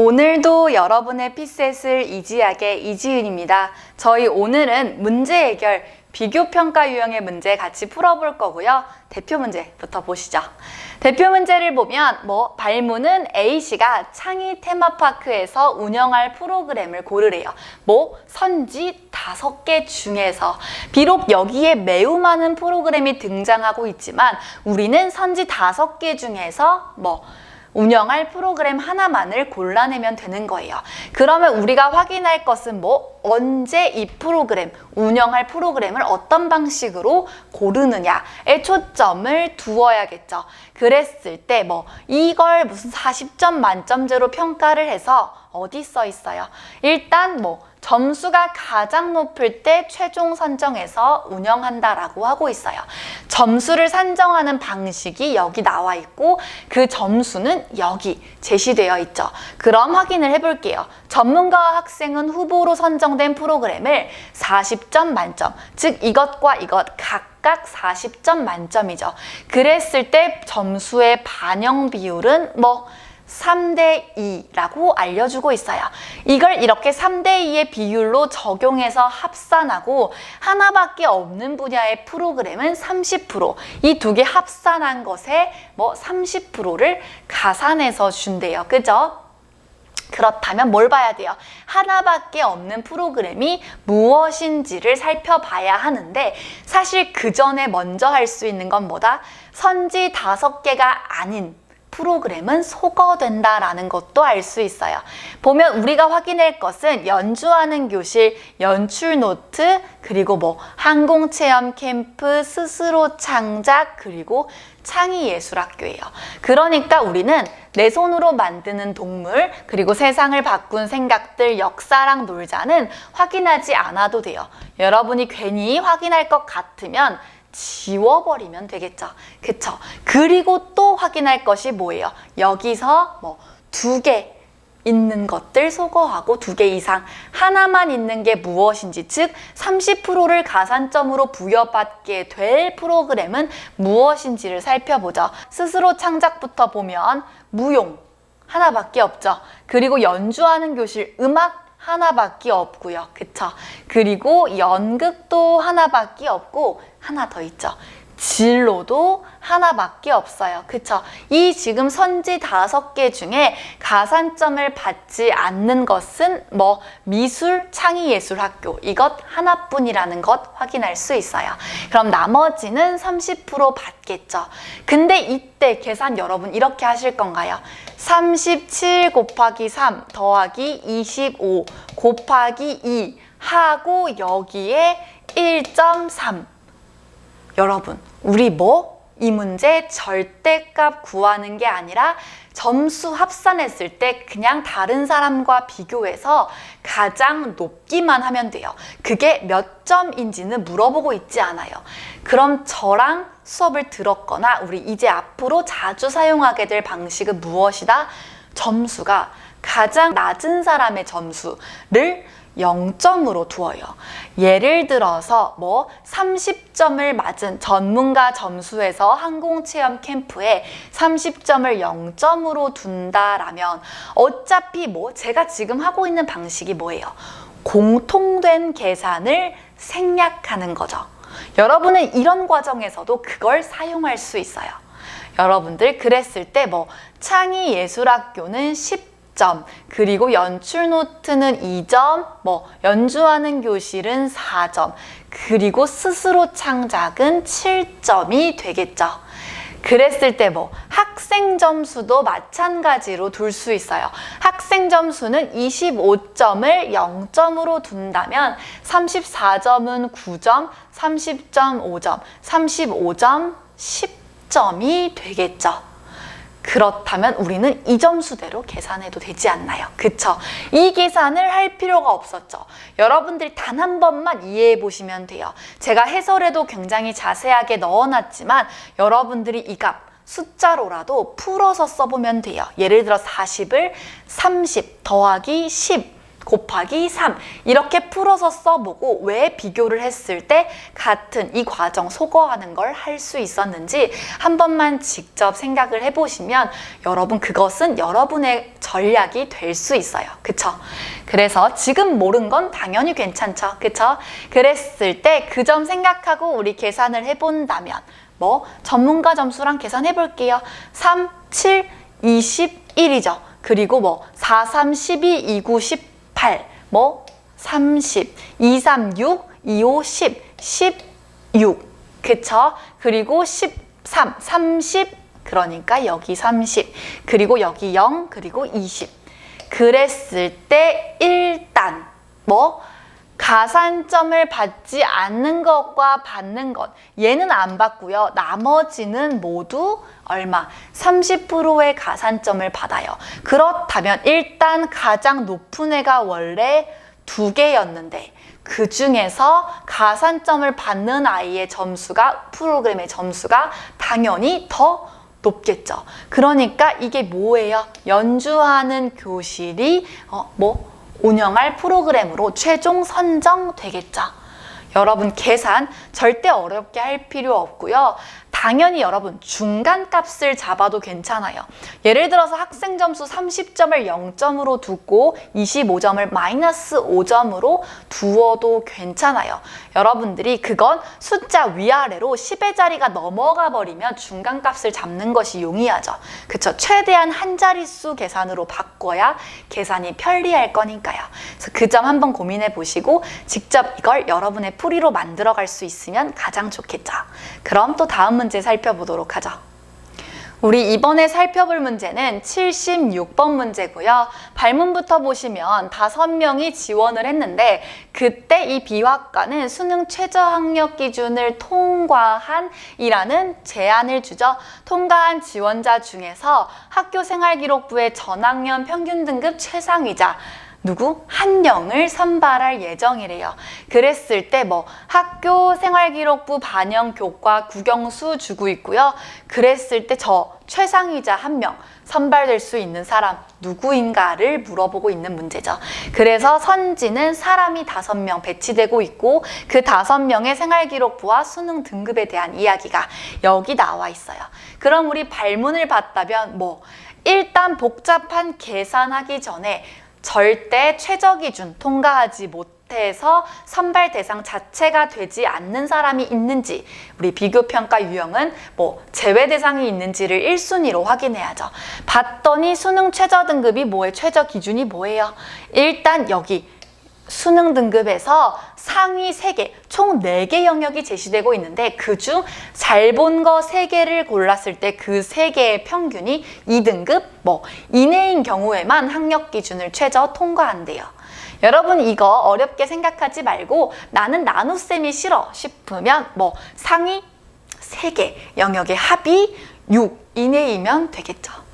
오늘도 여러분의 피셋을 이지하게 이지은입니다. 저희 오늘은 문제 해결 비교 평가 유형의 문제 같이 풀어볼 거고요. 대표 문제부터 보시죠. 대표 문제를 보면 뭐 발문은 A 씨가 창의 테마파크에서 운영할 프로그램을 고르래요. 뭐 선지 다섯 개 중에서 비록 여기에 매우 많은 프로그램이 등장하고 있지만 우리는 선지 다섯 개 중에서 뭐 운영할 프로그램 하나만을 골라내면 되는 거예요. 그러면 우리가 확인할 것은 뭐 언제 이 프로그램, 운영할 프로그램을 어떤 방식으로 고르느냐에 초점을 두어야겠죠. 그랬을 때 뭐 이걸 무슨 40점 만점제로 평가를 해서 어디 써 있어요? 일단 뭐 점수가 가장 높을 때 최종 선정해서 운영한다라고 하고 있어요. 점수를 산정하는 방식이 여기 나와 있고 그 점수는 여기 제시되어 있죠. 그럼 확인을 해볼게요. 전문가와 학생은 후보로 선정된 프로그램을 40점 만점, 즉 이것과 이것 각각 40점 만점이죠. 그랬을 때 점수의 반영 비율은 뭐 3대 2라고 알려주고 있어요. 이걸 이렇게 3대 2의 비율로 적용해서 합산하고 하나밖에 없는 분야의 프로그램은 30%, 이 두 개 합산한 것에 뭐 30%를 가산해서 준대요. 그죠? 그렇다면 뭘 봐야 돼요? 하나밖에 없는 프로그램이 무엇인지를 살펴봐야 하는데 사실 그 전에 먼저 할 수 있는 건 뭐다? 선지 다섯 개가 아닌 프로그램은 소거된다라는 것도 알 수 있어요. 보면 우리가 확인할 것은 연주하는 교실, 연출 노트, 그리고 뭐 항공 체험 캠프, 스스로 창작, 그리고 창의 예술학교예요. 그러니까 우리는 내 손으로 만드는 동물, 그리고 세상을 바꾼 생각들, 역사랑 놀자는 확인하지 않아도 돼요. 여러분이 괜히 확인할 것 같으면 지워버리면 되겠죠. 그쵸? 그리고 또 확인할 것이 뭐예요? 여기서 뭐 두 개 있는 것들 소거하고 두 개 이상 하나만 있는 게 무엇인지 즉 30%를 가산점으로 부여받게 될 프로그램은 무엇인지를 살펴보죠. 스스로 창작부터 보면 무용 하나밖에 없죠. 그리고 연주하는 교실 음악 하나밖에 없고요. 그쵸? 그리고 연극도 하나밖에 없고 하나 더 있죠. 진로도 하나밖에 없어요. 그쵸? 이 지금 선지 다섯 개 중에 가산점을 받지 않는 것은 뭐 미술, 창의예술 학교 이것 하나뿐이라는 것 확인할 수 있어요. 그럼 나머지는 30% 받겠죠. 근데 이때 계산 여러분 이렇게 하실 건가요? 37 곱하기 3 더하기 25 곱하기 2 하고 여기에 1.3 여러분, 우리 뭐? 이 문제 절대값 구하는 게 아니라 점수 합산했을 때 그냥 다른 사람과 비교해서 가장 높기만 하면 돼요. 그게 몇 점인지는 물어보고 있지 않아요. 그럼 저랑 수업을 들었거나 우리 이제 앞으로 자주 사용하게 될 방식은 무엇이다? 점수가 가장 낮은 사람의 점수를 0점으로 두어요. 예를 들어서 뭐 30점을 맞은 전문가 점수에서 항공체험 캠프에 30점을 0점으로 둔다라면 어차피 뭐 제가 지금 하고 있는 방식이 뭐예요? 공통된 계산을 생략하는 거죠. 여러분은 이런 과정에서도 그걸 사용할 수 있어요. 여러분들 그랬을 때 뭐 창의예술학교는 10 점, 그리고 연출 노트는 2점, 뭐 연주하는 교실은 4점, 그리고 스스로 창작은 7점이 되겠죠. 그랬을 때 뭐 학생 점수도 마찬가지로 둘 수 있어요. 학생 점수는 25점을 0점으로 둔다면 34점은 9점, 30점 5점, 35점 10점이 되겠죠. 그렇다면 우리는 이 점수대로 계산해도 되지 않나요? 그쵸? 이 계산을 할 필요가 없었죠. 여러분들이 단 한 번만 이해해 보시면 돼요. 제가 해설에도 굉장히 자세하게 넣어놨지만 여러분들이 이 값, 숫자로라도 풀어서 써보면 돼요. 예를 들어 40을 30 더하기 10 곱하기 3 이렇게 풀어서 써보고 왜 비교를 했을 때 같은 이 과정 소거하는 걸 할 수 있었는지 한 번만 직접 생각을 해보시면 여러분 그것은 여러분의 전략이 될 수 있어요. 그쵸? 그래서 지금 모른 건 당연히 괜찮죠. 그쵸? 그랬을 때 그 점 생각하고 우리 계산을 해본다면 뭐 전문가 점수랑 계산해 볼게요. 3, 7, 21이죠. 그리고 뭐 4, 3, 12, 2, 9, 18, 뭐 30, 2, 3, 6, 2, 5, 10, 16. 그쵸? 그리고 13, 30, 그러니까 여기 30, 그리고 여기 0, 그리고 20. 그랬을 때 일단 뭐 가산점을 받지 않는 것과 받는 것 얘는 안 받고요. 나머지는 모두 얼마? 30%의 가산점을 받아요. 그렇다면 일단 가장 높은 애가 원래 두 개였는데 그 중에서 가산점을 받는 아이의 점수가 프로그램의 점수가 당연히 더 높겠죠. 그러니까 이게 뭐예요? 연주하는 교실이 어, 뭐 운영할 프로그램으로 최종 선정되겠죠. 여러분 계산 절대 어렵게 할 필요 없고요. 당연히 여러분 중간 값을 잡아도 괜찮아요. 예를 들어서 학생 점수 30점을 0점으로 두고 25점을 마이너스 5점으로 두어도 괜찮아요. 여러분들이 그건 숫자 위아래로 10의 자리가 넘어가 버리면 중간 값을 잡는 것이 용이하죠. 그쵸? 최대한 한 자릿수 계산으로 바꿔야 계산이 편리할 거니까요. 그래서 그 점 한번 고민해 보시고 직접 이걸 여러분의 풀이로 만들어 갈 수 있으면 가장 좋겠죠. 그럼 또 다음 문제 살펴보도록 하죠. 우리 이번에 살펴볼 문제는 76번 문제고요. 발문부터 보시면 다섯 명이 지원을 했는데 그때 이 비학과는 수능 최저 학력 기준을 통과한 이라는 제안을 주죠. 통과한 지원자 중에서 학교 생활기록부의 전학년 평균 등급 최상위자 누구? 한 명을 선발할 예정이래요. 그랬을 때 뭐 학교 생활기록부 반영 교과 국영수 주고 있고요. 그랬을 때 저 최상위자 한 명 선발될 수 있는 사람 누구인가를 물어보고 있는 문제죠. 그래서 선지는 사람이 다섯 명 배치되고 있고 그 다섯 명의 생활기록부와 수능 등급에 대한 이야기가 여기 나와 있어요. 그럼 우리 발문을 봤다면 뭐 일단 복잡한 계산하기 전에 절대 최저 기준 통과하지 못해서 선발 대상 자체가 되지 않는 사람이 있는지 우리 비교 평가 유형은 뭐 제외 대상이 있는지를 1순위로 확인해야죠. 봤더니 수능 최저 등급이 뭐예요? 최저 기준이 뭐예요? 일단 여기 수능 등급에서 상위 3개, 총 4개 영역이 제시되고 있는데 그중 잘 본거 3개를 골랐을 때그 3개의 평균이 2등급 뭐 이내인 경우에만 학력 기준을 최저 통과한대요. 여러분 이거 어렵게 생각하지 말고 나는 나눗셈이 싫어 싶으면 뭐 상위 3개 영역의 합이 6 이내이면 되겠죠.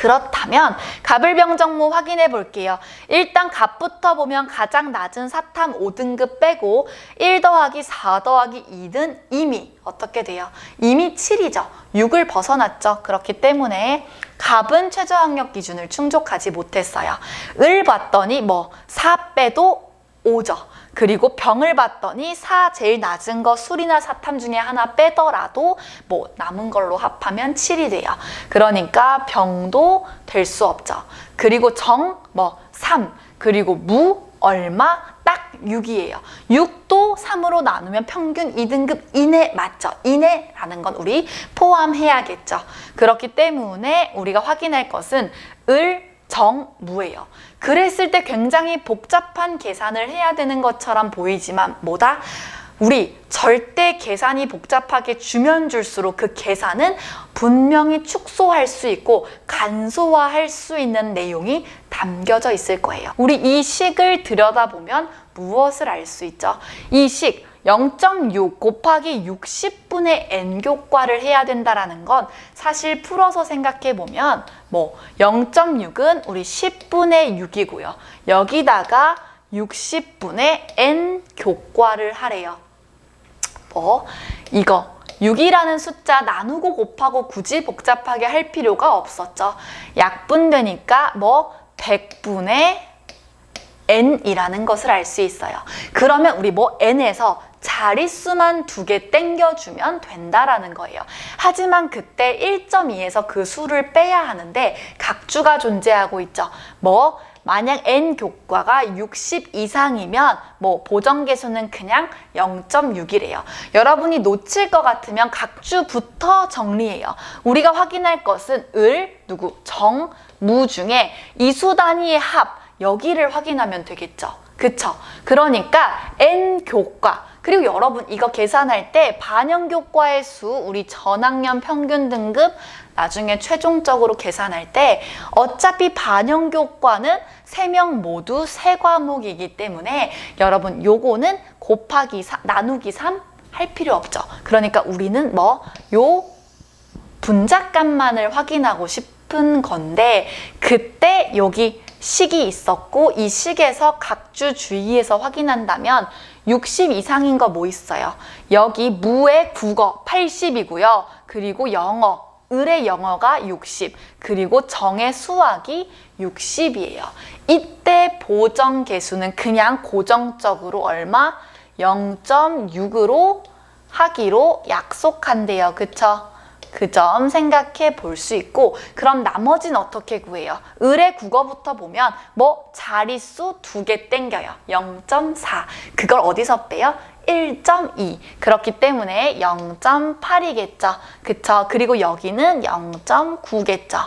그렇다면 갑을 병정모 확인해 볼게요. 일단 갑부터 보면 가장 낮은 사탐 5등급 빼고 1 더하기 4 더하기 2는 이미 어떻게 돼요? 이미 7이죠. 6을 벗어났죠. 그렇기 때문에 갑은 최저 학력 기준을 충족하지 못했어요. 을 봤더니 뭐 4 빼도 5죠. 그리고 병을 봤더니 4 제일 낮은 거 술이나 사탐 중에 하나 빼더라도 뭐 남은 걸로 합하면 7이 돼요. 그러니까 병도 될 수 없죠. 그리고 정 뭐 3, 그리고 무 얼마 딱 6이에요. 6도 3으로 나누면 평균 2등급 이내 맞죠? 이내라는 건 우리 포함해야겠죠. 그렇기 때문에 우리가 확인할 것은 을, 정, 무예요. 그랬을 때 굉장히 복잡한 계산을 해야 되는 것처럼 보이지만 뭐다? 우리 절대 계산이 복잡하게 주면 줄수록 그 계산은 분명히 축소할 수 있고 간소화할 수 있는 내용이 담겨져 있을 거예요. 우리 이 식을 들여다보면 무엇을 알 수 있죠? 이 식, 0.6 곱하기 60분의 n 교과를 해야 된다라는 건 사실 풀어서 생각해 보면 뭐 0.6은 우리 10분의 6이고요. 여기다가 60분의 n 교과를 하래요. 뭐 이거 6이라는 숫자 나누고 곱하고 굳이 복잡하게 할 필요가 없었죠. 약분되니까 뭐 100분의 n이라는 것을 알 수 있어요. 그러면 우리 뭐 n에서 자릿수만 두 개 땡겨주면 된다라는 거예요. 하지만 그때 1.2에서 그 수를 빼야 하는데 각주가 존재하고 있죠. 뭐 만약 n 교과가 60 이상이면 뭐 보정 개수는 그냥 0.6이래요. 여러분이 놓칠 것 같으면 각주부터 정리해요. 우리가 확인할 것은 을, 누구, 정, 무 중에 이수 단위의 합 여기를 확인하면 되겠죠. 그쵸? 그러니까 n 교과 그리고 여러분 이거 계산할 때 반영 교과의 수 우리 전학년 평균 등급 나중에 최종적으로 계산할 때 어차피 반영 교과는 세 명 모두 세 과목이기 때문에 여러분 요거는 곱하기 3, 나누기 3 할 필요 없죠. 그러니까 우리는 뭐 요 분자값만을 확인하고 싶은 건데 그때 여기 식이 있었고 이 식에서 각주 주의에서 확인한다면 60 이상인 거 뭐 있어요? 여기 무의 국어 80이고요. 그리고 영어 을의 영어가 60, 그리고 정의 수학이 60이에요. 이때 보정 개수는 그냥 고정적으로 얼마? 0.6으로 하기로 약속한대요. 그쵸? 그 점 생각해 볼 수 있고 그럼 나머지는 어떻게 구해요? 을의 국어부터 보면 뭐 자릿수 두 개 땡겨요. 0.4 그걸 어디서 빼요? 1.2 그렇기 때문에 0.8이겠죠. 그쵸? 그리고 여기는 0.9겠죠.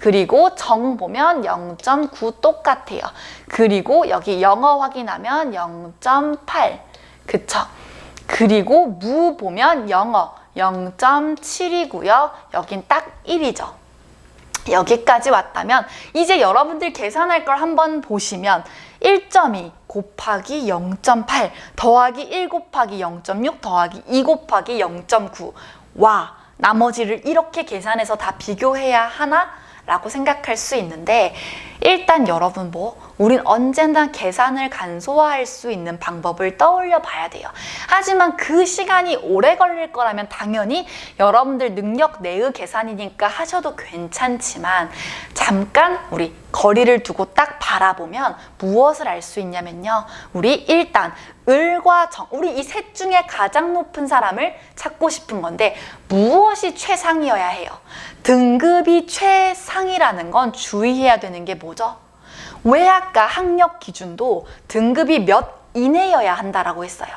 그리고 정 보면 0.9 똑같아요. 그리고 여기 영어 확인하면 0.8 그쵸? 그리고 무 보면 영어 0.7이고요. 여긴 딱 1이죠. 여기까지 왔다면 이제 여러분들 계산할 걸 한번 보시면 1.2 곱하기 0.8 더하기 1 곱하기 0.6 더하기 2 곱하기 0.9 와 나머지를 이렇게 계산해서 다 비교해야 하나? 라고 생각할 수 있는데 일단 여러분 뭐 우린 언제나 계산을 간소화할 수 있는 방법을 떠올려 봐야 돼요. 하지만 그 시간이 오래 걸릴 거라면 당연히 여러분들 능력 내의 계산이니까 하셔도 괜찮지만 잠깐 우리 거리를 두고 딱 바라보면 무엇을 알 수 있냐면요. 우리 일단 을과 정, 우리 이 셋 중에 가장 높은 사람을 찾고 싶은 건데 무엇이 최상이어야 해요? 등급이 최상이라는 건 주의해야 되는 게 뭐 죠? 왜 아까 학력 기준도 등급이 몇 이내여야 한다라고 했어요.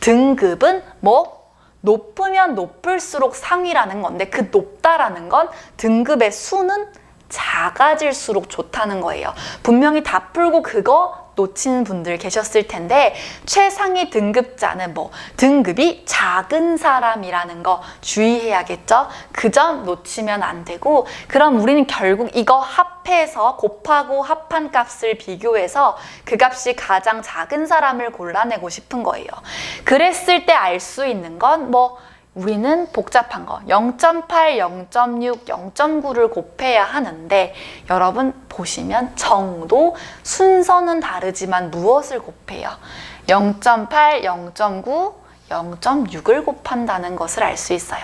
등급은 뭐 높으면 높을수록 상이라는 건데 그 높다라는 건 등급의 수는 작아질수록 좋다는 거예요. 분명히 다 풀고 그거 놓친 분들 계셨을 텐데 최상위 등급자는 뭐 등급이 작은 사람이라는 거 주의해야겠죠. 그 점 놓치면 안 되고 그럼 우리는 결국 이거 합해서 곱하고 합한 값을 비교해서 그 값이 가장 작은 사람을 골라내고 싶은 거예요. 그랬을 때 알 수 있는 건뭐 우리는 복잡한 거 0.8, 0.6, 0.9를 곱해야 하는데 여러분 보시면 정도 순서는 다르지만 무엇을 곱해요? 0.8, 0.9, 0.6을 곱한다는 것을 알 수 있어요.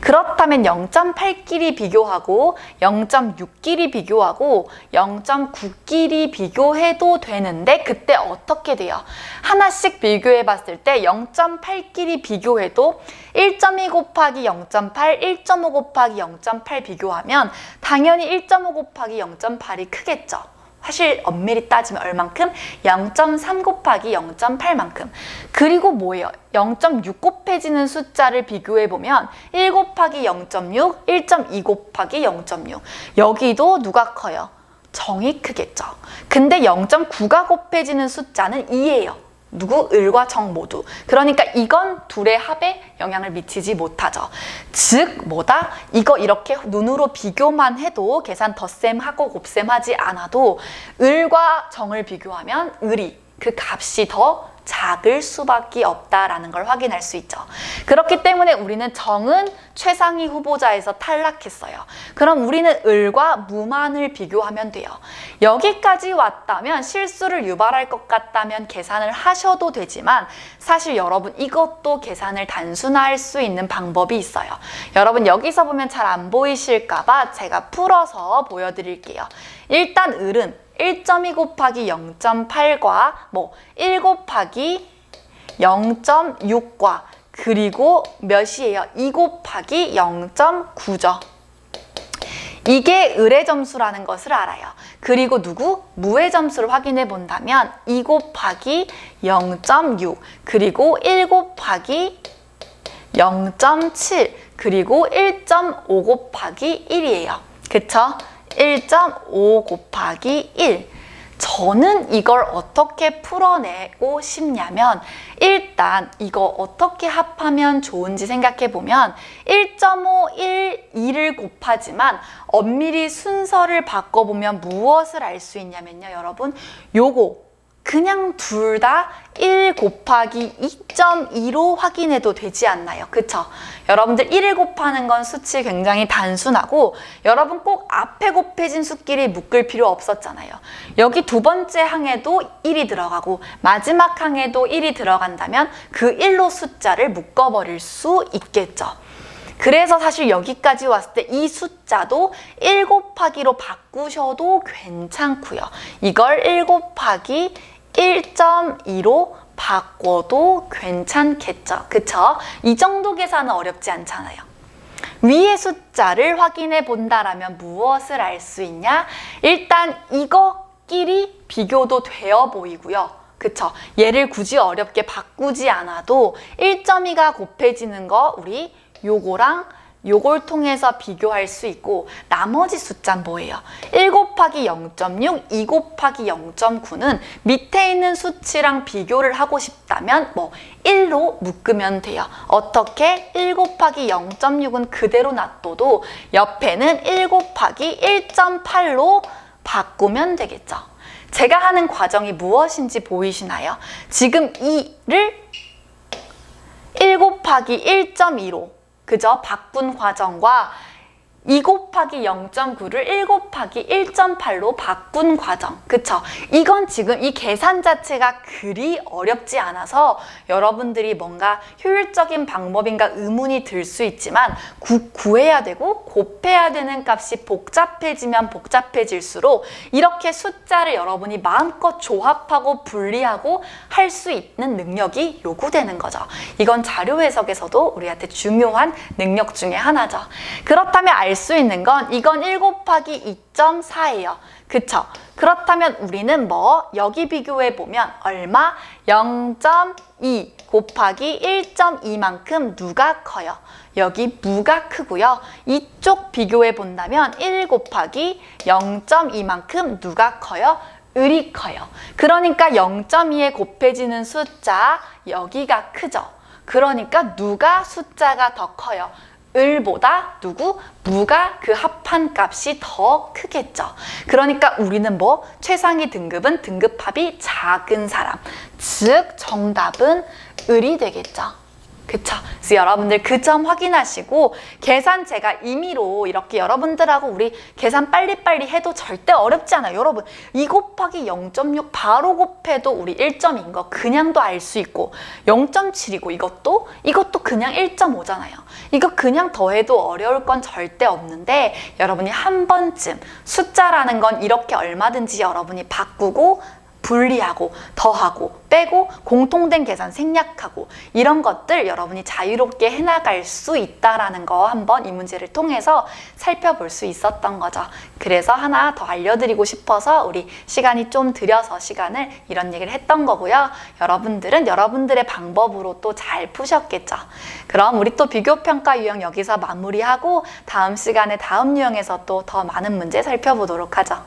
그렇다면 0.8끼리 비교하고 0.6끼리 비교하고 0.9끼리 비교해도 되는데 그때 어떻게 돼요? 하나씩 비교해 봤을 때 0.8끼리 비교해도 1.2 곱하기 0.8, 1.5 곱하기 0.8 비교하면 당연히 1.5 곱하기 0.8이 크겠죠. 사실 엄밀히 따지면 얼만큼? 0.3 곱하기 0.8만큼. 그리고 뭐예요? 0.6 곱해지는 숫자를 비교해 보면 1 곱하기 0.6, 1.2 곱하기 0.6. 여기도 누가 커요? 정이 크겠죠. 근데 0.9가 곱해지는 숫자는 2예요. 누구? 을과 정 모두. 그러니까 이건 둘의 합에 영향을 미치지 못하죠. 즉, 뭐다? 이거 이렇게 눈으로 비교만 해도 계산 덧셈하고 곱셈하지 않아도 을과 정을 비교하면 을이 그 값이 더 작을 수밖에 없다라는 걸 확인할 수 있죠. 그렇기 때문에 우리는 정은 최상위 후보자에서 탈락했어요. 그럼 우리는 을과 무만을 비교하면 돼요. 여기까지 왔다면 실수를 유발할 것 같다면 계산을 하셔도 되지만 사실 여러분 이것도 계산을 단순화할 수 있는 방법이 있어요. 여러분 여기서 보면 잘 안 보이실까봐 제가 풀어서 보여드릴게요. 일단 을은 1.2 곱하기 0.8과 뭐 1 곱하기 0.6과 그리고 몇이에요? 2 곱하기 0.9죠. 이게 을의 점수라는 것을 알아요. 그리고 누구? 무의 점수를 확인해 본다면 2 곱하기 0.6 그리고 1 곱하기 0.7 그리고 1.5 곱하기 1이에요. 그쵸? 1.5 곱하기 1. 저는 이걸 어떻게 풀어내고 싶냐면 일단 이거 어떻게 합하면 좋은지 생각해 보면 1.5, 1, 2를 곱하지만 엄밀히 순서를 바꿔보면 무엇을 알 수 있냐면요 여러분 요거 그냥 둘 다 1 곱하기 2.2로 확인해도 되지 않나요? 그쵸? 여러분들 1을 곱하는 건 수치 굉장히 단순하고 여러분 꼭 앞에 곱해진 수끼리 묶을 필요 없었잖아요. 여기 두 번째 항에도 1이 들어가고 마지막 항에도 1이 들어간다면 그 1로 숫자를 묶어버릴 수 있겠죠. 그래서 사실 여기까지 왔을 때 이 숫자도 1 곱하기로 바꾸셔도 괜찮고요. 이걸 1 곱하기 1.2로 바꿔도 괜찮겠죠. 그쵸? 이 정도 계산은 어렵지 않잖아요. 위의 숫자를 확인해 본다라면 무엇을 알 수 있냐? 일단 이거끼리 비교도 되어 보이고요. 그쵸? 얘를 굳이 어렵게 바꾸지 않아도 1.2가 곱해지는 거 우리 요거랑 요걸 통해서 비교할 수 있고 나머지 숫자는 뭐예요? 1 곱하기 0.6, 2 곱하기 0.9는 밑에 있는 수치랑 비교를 하고 싶다면 뭐 1로 묶으면 돼요. 어떻게? 1 곱하기 0.6은 그대로 놔둬도 옆에는 1 곱하기 1.8로 바꾸면 되겠죠. 제가 하는 과정이 무엇인지 보이시나요? 지금 2를 1 곱하기 1.2로 그저 바꾼 과정과 2 곱하기 0.9를 1 곱하기 1.8로 바꾼 과정. 그쵸? 이건 지금 이 계산 자체가 그리 어렵지 않아서 여러분들이 뭔가 효율적인 방법인가 의문이 들 수 있지만 구, 구해야 되고 곱해야 되는 값이 복잡해지면 복잡해질수록 이렇게 숫자를 여러분이 마음껏 조합하고 분리하고 할 수 있는 능력이 요구되는 거죠. 이건 자료 해석에서도 우리한테 중요한 능력 중에 하나죠. 그렇다면 알수 있는 건 이건 1 곱하기 2.4예요. 그쵸? 그렇다면 우리는 뭐 여기 비교해 보면 얼마? 0.2 곱하기 1.2만큼 누가 커요? 여기 무가 크고요. 이쪽 비교해 본다면 1 곱하기 0.2만큼 누가 커요? 을이 커요. 그러니까 0.2에 곱해지는 숫자 여기가 크죠. 그러니까 누가 숫자가 더 커요? 을보다 누구? 무가 그 합한 값이 더 크겠죠. 그러니까 우리는 뭐 최상위 등급은 등급합이 작은 사람. 즉 정답은 을이 되겠죠. 그쵸? 그래서 여러분들 그 점 확인하시고 계산 제가 임의로 이렇게 여러분들하고 우리 계산 빨리빨리 해도 절대 어렵지 않아요. 여러분 2 곱하기 0.6 바로 곱해도 우리 1점인 거 그냥도 알 수 있고 0.7이고 이것도 이것도 그냥 1.5잖아요. 이거 그냥 더해도 어려울 건 절대 없는데 여러분이 한 번쯤 숫자라는 건 이렇게 얼마든지 여러분이 바꾸고 분리하고 더하고 빼고 공통된 계산 생략하고 이런 것들 여러분이 자유롭게 해나갈 수 있다라는 거 한번 이 문제를 통해서 살펴볼 수 있었던 거죠. 그래서 하나 더 알려드리고 싶어서 우리 시간이 좀 들여서 시간을 이런 얘기를 했던 거고요. 여러분들은 여러분들의 방법으로 또 잘 푸셨겠죠. 그럼 우리 또 비교평가 유형 여기서 마무리하고 다음 시간에 다음 유형에서 또 더 많은 문제 살펴보도록 하죠.